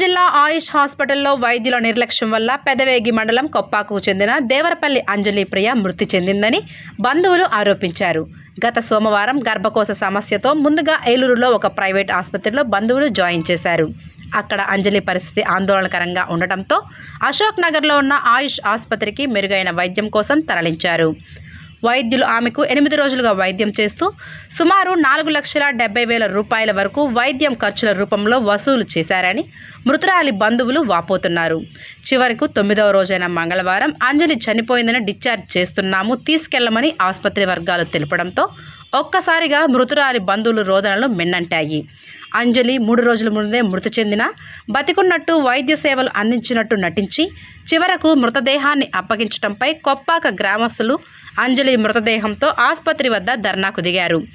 జిల్లా ఆయుష్ హాస్పిటల్లో వైద్యుల నిర్లక్ష్యం వల్ల పెదవేగి మండలం కొప్పాకు చెందిన దేవరపల్లి అంజలి ప్రియ మృతి చెందిందని బంధువులు ఆరోపించారు. గత సోమవారం గర్భకోశ సమస్యతో ముందుగా ఏలూరులో ఒక ప్రైవేట్ ఆసుపత్రిలో బంధువులు జాయిన్ చేశారు. అక్కడ అంజలి పరిస్థితి ఆందోళనకరంగా ఉండటంతో అశోక్ నగర్లో ఉన్న ఆయుష్ ఆసుపత్రికి మెరుగైన వైద్యం కోసం తరలించారు. వైద్యులు ఆమెకు ఎనిమిది రోజులుగా వైద్యం చేస్తూ సుమారు నాలుగు లక్షల డెబ్బై వేల రూపాయల వరకు వైద్యం ఖర్చుల రూపంలో వసూలు చేశారని మృతురాలి బంధువులు వాపోతున్నారు. చివరకు తొమ్మిదవ రోజైన మంగళవారం అంజలి చనిపోయిందని డిశ్చార్జ్ చేస్తున్నాము తీసుకెళ్ళమని ఆసుపత్రి వర్గాలు తెలపడంతో ఒక్కసారిగా మృతురాలి బంధువులు రోదనలు మిన్నంటాయి. అంజలి మూడు రోజుల ముందే మృతి చెందిన బతికున్నట్టు వైద్య సేవలు అందించినట్టు నటించి చివరకు మృతదేహాన్ని అప్పగించడంపై కొప్పాక గ్రామస్తులు అంజలి మృతదేహంతో ఆసుపత్రి వద్ద ధర్నాకు దిగారు.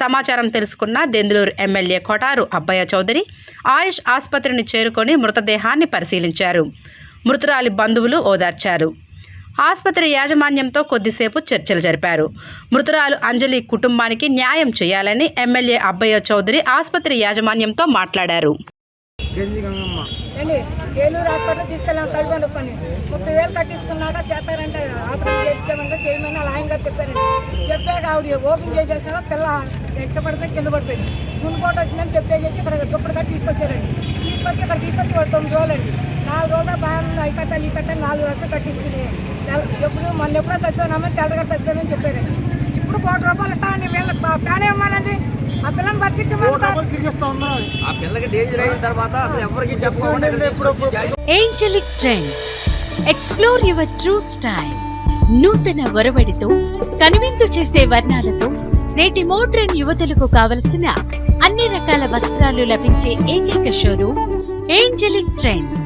సమాచారం తెలుసుకున్న దెందులూరు ఎమ్మెల్యే కొటారు అబ్బయ్య చౌదరి ఆయుష్ ఆసుపత్రిని చేరుకొని మృతదేహాన్ని పరిశీలించారు. మృతురాలి బంధువులు ఓదార్చారు. ఆసుపత్రి యాజమాన్యంతో కొద్దిసేపు చర్చలు జరిపారు. మృతురాలు అంజలి కుటుంబానికి న్యాయం చేయాలని ఎమ్మెల్యే అబ్బయ్య చౌదరి ఆసుపత్రి యాజమాన్యంతో మాట్లాడారు. గంజి గంగమ్మ. ఏంటి ఏలూరు హాస్పిటల్ తీసుకెళ్ళాం ముప్పై వేలు కట్టించుకున్నాక చేస్తారంటే ఆపరేషన్ చేయించామంటే చేయమని అలా చెప్పారండి. చెప్పాక ఆవిడ ఓపెన్ చేసేసినాక పిల్ల ఎక్కడ పడిపోయి కింద పడిపోయింది. గుండెపోటు వచ్చిందని చెప్పేసి ఇక్కడ దుప్పటి కట్టి తీసుకొచ్చారండి. తీసుకొచ్చి ఇక్కడ తీసుకొచ్చి వాడు తొమ్మిది రోజులండి నాలుగు రోజులు బాగా అవి కట్టాలి ఈ కట్టాలి నాలుగు లక్షలు కట్టించుకుని. నెల- ఎప్పుడు మొన్న ఎప్పుడో చచ్చిపోయినామని తెల్లగా చచ్చిపోయిందని చెప్పారండి ఇప్పుడు కోటి రూపాయలు ఇస్తామండి వీళ్ళకి ప్యాన్ ఇవ్వమానండి ఆ పిల్లని Angelic Trend explore your true style నూతన ఒరవడితో కనువిందు చేసే వర్ణాలతో నేటి మోడ్రన్ యువతులకు కావలసిన అన్ని రకాల వస్త్రాలు లభించే ఏకైక షోరూమ్ ఏంజలిక్ ట్రెండ్స్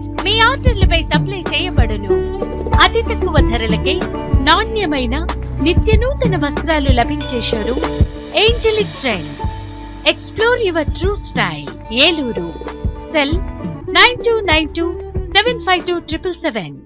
మీ ఆర్డర్లపై సప్లై చేయబడును. అతి తక్కువ ధరలకే నాణ్యమైన నిత్య నూతన వస్త్రాలు లభించే showroom Angelic Trends explore your true style Eluru. Cell nine two nine two seven five two triple seven.